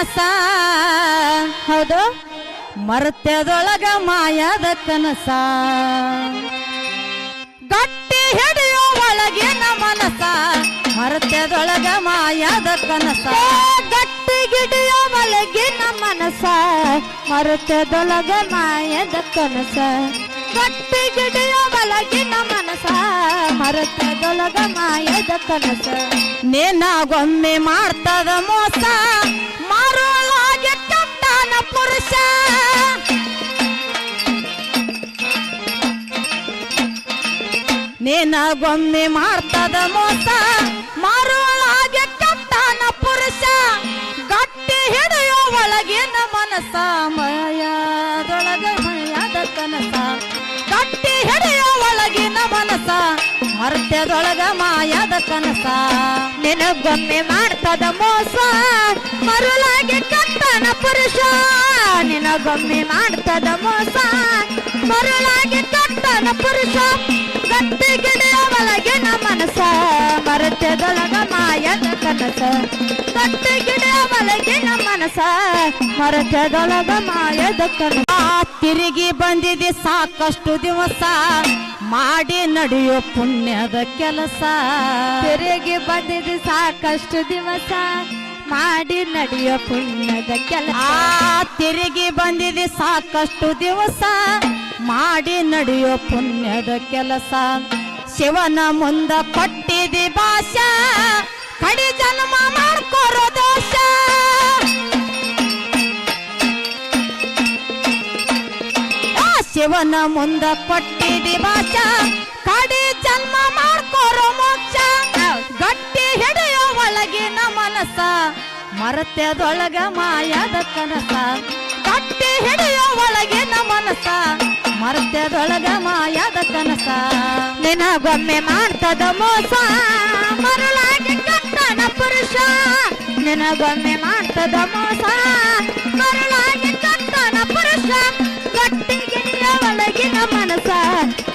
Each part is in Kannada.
ಕನಸ. ಹೌದು? ಮರತ್ಯದೊಳಗ ಮಾಯದ ಕನಸ. ಗಟ್ಟಿ ಹಿಡಿಯೋ ಒಳಗಿನ ಮನಸ. ಮರತ್ಯದೊಳಗ ಮಾಯದ ಕನಸ. ಗಟ್ಟಿ ಗಿಡಿಯೋ ಒಳಗಿನ ಮನಸ. ಮರುತದೊಳಗ ಮಾಯದ ಕನಸ. ಗಟ್ಟಿ ಗಿಡಿಯೋ ಒಳಗಿನ ಮನಸ ಮರತದೊಳಗ ಮಾಯದ ಕನಸ. ನೇನಾಗೊಮ್ಮೆ ಮಾಡ್ತದ ಮೋಸ, ಮಾರುವಳಾಗಿ ಕಟ್ಟನ ಪುರುಷ. ನೇನಾಗೊಮ್ಮೆ ಮಾಡ್ತದ ಮೋಸ ಮರುಳಾಗಿ ಕಟ್ಟನ ಪುರುಷ. ಗಟ್ಟಿ ಹಿಡಿಯೋ ಒಳಗಿನ ಮನಸ, ಮಯದೊಳಗ ಮಯದ ಕನಸ. ಕಟ್ಟಿ ಹಿಡಿಯೋ ಒಳಗಿನ ಮನಸ, ಮರ್ತ್ಯದೊಳಗ ಮಾಯದ ಕನಸ. ನಿನಗೊಮ್ಮೆ ಮಾಡ್ತದ ಮೋಸ, ಮರುಳಾಗಿ ಕತ್ತನ ಪುರುಷ. ನಿನಗೊಮ್ಮೆ ಮಾಡ್ತದ ಮೋಸ, ಮರುಳಾಗಿ ಕತ್ತನ ಪುರುಷ. ಕಟ್ಟಿ ಗಿಡಿಯ ಒಳಗಿನ ಮನಸ, ಮರ್ತ್ಯದೊಳಗ ಮಾಯದ ಕನಸ. ಗಟ್ಟಿ ಗಿಡಿಯ ಒಳಗಿನ ಮನಸ ಮಾಯದ ತಿರುಗಿ ಬಂದಿದೆ ಸಾಕಷ್ಟು ದಿವಸ, ಮಾಡಿ ನಡೆಯೋ ಪುಣ್ಯದ ಕೆಲಸ. ತಿರುಗಿ ಬಂದಿದೆ ಸಾಕಷ್ಟು ದಿವಸ, ಮಾಡಿ ನಡೆಯೋ ಪುಣ್ಯದ ಕೆಲಸ. ತಿರುಗಿ ಬಂದಿದೆ ಸಾಕಷ್ಟು ದಿವಸ, ಮಾಡಿ ನಡೆಯೋ ಪುಣ್ಯದ ಕೆಲಸ. ಶಿವನ ಮುಂದ ಪಟ್ಟಿದೆ ಭಾಷ ಶಿವನ ಮುಂದ ಪಟ್ಟಿ ಭಾಷ ಕಡಿ ಜನ್ಮ ಮಾಡ್ಕೋರೋ ಮೋಕ್ಷ. ಗಟ್ಟಿ ಹಿಡಿಯೋ ಒಳಗಿನ ಮನಸ ಮರತ್ಯದೊಳಗ ಮಾಯದ ಕನಸ. ಗಟ್ಟಿ ಹಿಡಿಯೋ ಒಳಗಿನ ಮನಸ ಮರತ್ಯದೊಳಗ ಮಾಯದ ಕನಸ. ನಿನಗೊಮ್ಮೆ ಮಾಡ್ತದ ಮೋಸ. ನಿನಗೊಮ್ಮೆ ಮಾಡ್ತದ ಮೋಸ. ಮರಳಾಗಿ ಕಟ್ಟನ ಪುರುಷ ಗಟ್ಟಿ ಗಿಡಿಯ ಒಳಗಿನ ಮನಸ.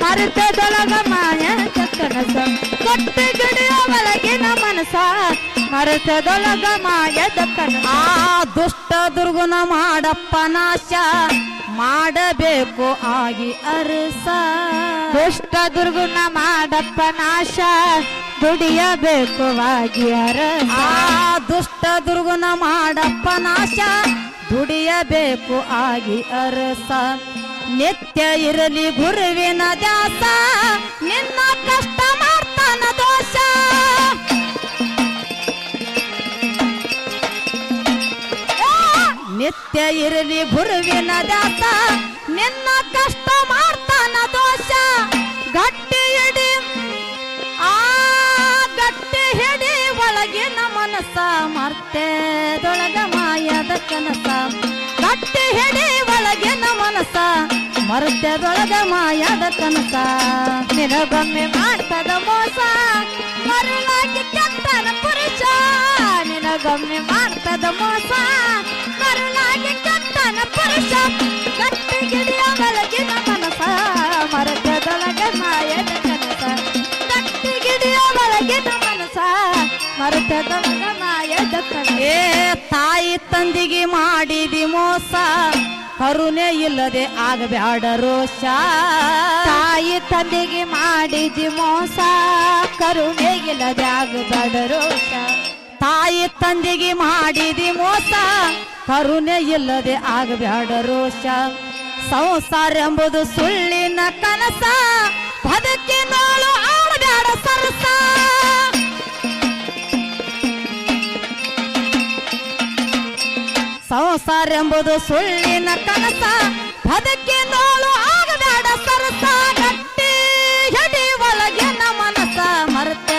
ಮರೆತದೊಳಗ ಮಾಯದ ಕನಸ ಕಟ್ಟಿ ಗಿಡಿಯ ಒಳಗಿನ ಮನಸ. ಮರೆತದೊಳಗ ಮಾಯದ ಕನಸ. ಆ ದುಷ್ಟ ದುರ್ಗುಣ ಮಾಡಪ್ಪ ನಾಶ. ಮಾಡಬೇಕು ಆಗಿ ಅರಸ. ದುಷ್ಟ ದುರ್ಗುಣ ಮಾಡಪ್ಪ ನಾಶ. ದುಡಿಯಬೇಕು ವಾಗಿಯರ ಆ ದುಷ್ಟ ದುರ್ಗುಣ ಮಾಡಪ್ಪ ನಾಶ. ದುಡಿಯಬೇಕು ಆಗಿ ಅರಸ. ನಿತ್ಯ ಇರಲಿ ಗುರುವಿನ ದಾಸ ನಿನ್ನ ಕಷ್ಟ ಮಾಡ್ತಾನ ದೋಷ. ನಿತ್ಯ ಇರಲಿ ಗುರುವಿನ ದಾಸ ನಿನ್ನ ಕಷ್ಟ ಮಾಡ್ತಾನ ದೋಷ. ಮನಸ್ಸ ಮರ್ತೆದೊಳಗ ಮಾಯದ ಕನಸ. ಗಟ್ಟಿ ಹಿಡಿ ಒಳಗಿನ ಮನಸ್ಸ ಮರ್ತೆದೊಳಗ ಮಾಯದ ಕನಸ. ನಿನಗೊಮ್ಮೆ ಮಾಡ್ತದ ಮೋಸ, ಮರುಳಾಗಿ ಕೆತ್ತನ ಪುರುಷ ನಿನಗೊಮ್ಮೆ ಮಾಡ್ತದ ಮೋಸ, ಮರುಳಾಗಿ ಕೆತ್ತನ ಪುರುಷ ಕಟ್ಟೆ ಗಿಡಿಯ ಒಳಗಿನ ಏ ತಾಯಿ ತಂದಿಗೆ ಮಾಡಿದಿ ಮೋಸ ಕರುಣೆ ಇಲ್ಲದೆ ಆಗಬ್ಯಾಡ ರೋಷ. ತಾಯಿ ತಂದಿಗೆ ಮಾಡಿದಿ ಮೋಸ ಕರುಣೆಗಿಲ್ಲದೆ ಆಗಬೇಡ ರೋಷ. ತಾಯಿ ತಂದಿಗೆ ಮಾಡಿದಿ ಮೋಸ ಕರುಣೆ ಇಲ್ಲದೆ ಆಗಬ್ಯಾಡ ರೋಷ. ಸಂಸಾರ ಎಂಬುದು ಸುಳ್ಳಿನ ಕನಸ ಬದುಕಿನೋಳು ಆಡಬ್ಯಾಡ ಸರಸ. ಸಂಸಾರ ಎಂಬುದು ಸುಳ್ಳಿನ ಕನಸ. ಅದಕ್ಕೆ ನೋಳು ಆಗಬೇಡ ಸರಸ, ಗಟ್ಟಿ ಹಿಡಿ ಒಳಗಿನ ಮನಸ. ಮರೆತೆ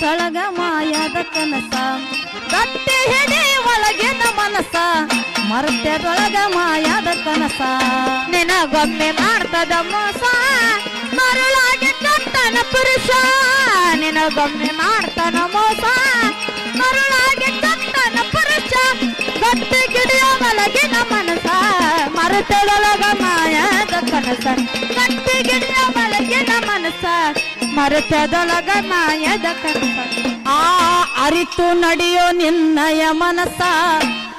ತೊಳಗ ಮಾಯದ ಕನಸ. ಗಟ್ಟಿ ಹಿಡಿ ಒಳಗಿನ ಮನಸ. ಮರೆತೆದೊಳಗ ಮಾಯದ ಕನಸ. ನಿನಗೊಮ್ಮೆ ಮಾಡ್ತದ ಮೋಸ, ಮರಳಾಗಿ ಕಟ್ಟನ ಪುರುಷ. ನಿನಗೊಮ್ಮೆ ಮಾಡ್ತನ ಮೋಸ, ಮರಳಾಗಿ ಗಟ್ಟಿ ಗಿಡಿಯ ಒಳಗಿನ ಮನಸ ಮರುತದೊಳಗ ಮಾಯದ ಕನಸ ಗಟ್ಟಿ ಗಿಡಿಯ ಒಳಗಿನ ಮನಸ ಮರುತದೊಳಗ ಮಾಯದ ಕನಸ ಆ ಅರಿತು ನಡೆಯೋ ನಿನ್ನಯ ಮನಸ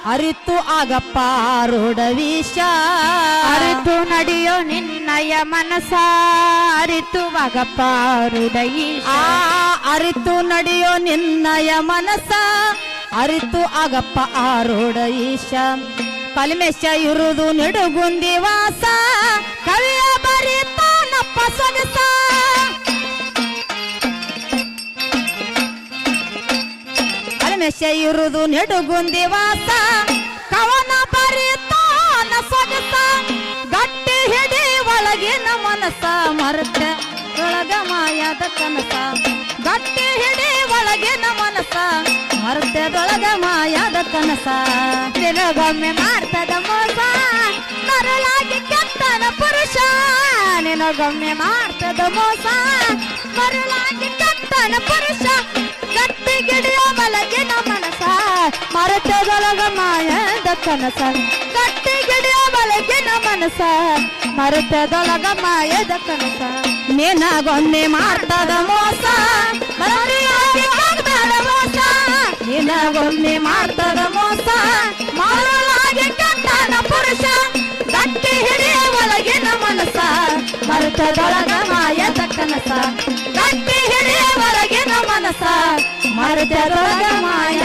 ಅರಿತು ಆಗಪ್ಪ ರೂಢವೀಶ ಅರಿತು ನಡೆಯೋ ನಿನ್ನಯ ಮನಸ ಅರಿತುವಾಗಪ್ಪ ಹೃದಯ ಆ ಅರಿತು ನಡೆಯೋ ನಿನ್ನಯ ಮನಸ ಅರಿತು ಆಗಪ್ಪ ಆರೋಡ ಈಶ. ಕಲ್ಮೇಶ ಇರುದು ನಿಡುಗುಂದಿ ವಾಸ. ಕವಿಯ ಬರಿತಾನಪ್ಪ ಸೊಗಸ. ಕಲ್ಮೇಶ ಇರುದು ನಿಡುಗುಂದಿ ವಾಸ. ಕವನ ಬರಿತಾನ ಸೊಗಸ. ಗಟ್ಟಿ ಹಿಡಿ ಒಳಗಿನ ಮನಸ ಮರತ. ಒಳಗ ಮಾಯದ ಕನಸ. ಗಟ್ಟಿ ಹಿಡಿ ಒಳಗಿನ ಮನಸ. ಮರತದೊಳಗ ಮಾಯದ ಕನಸ. ನಿನಗೊಮ್ಮೆ ಮಾಡ್ತದ ಮೋಸ. ಮರಳಾಗಿ ಕೆತ್ತನ ಪುರುಷ. ನಿನಗೊಮ್ಮೆ ಮಾಡ್ತದ ಮೋಸ. ಮರಳಾಗಿ ಕೆತ್ತನ ಪುರುಷ. ಗಟ್ಟಿ ಗಿಡಿಯ ಮಲಗಿನ ಮನಸ. ಮರತದೊಳಗ ಮಾಯದ ಕನಸ. ಗಟ್ಟಿ ಮನಸ ಮರತದೊಳಗ ಮಾಯದ ಕನಸ. ನಿನಗೊಮ್ಮೆ ಮಾಡ್ತದ ಮೋಸ ಮೋಸ. ನಿನಗೊಮ್ಮೆ ಮಾಡ್ತದ ಮೋಸ ಮರಳಾಗಿ ಕಟ್ಟನ ಪುರುಷ. ಗಟ್ಟಿ ಹಿಡಿಯ ಒಳಗಿನ ಮನಸ ಮರುತದೊಳಗ ಮಾಯದ ಕನಸ. ಗಟ್ಟಿ ಹಿಡಿಯ ಒಳಗಿನ ಮನಸ ಮರುತದೊಳಗ ಮಾಯ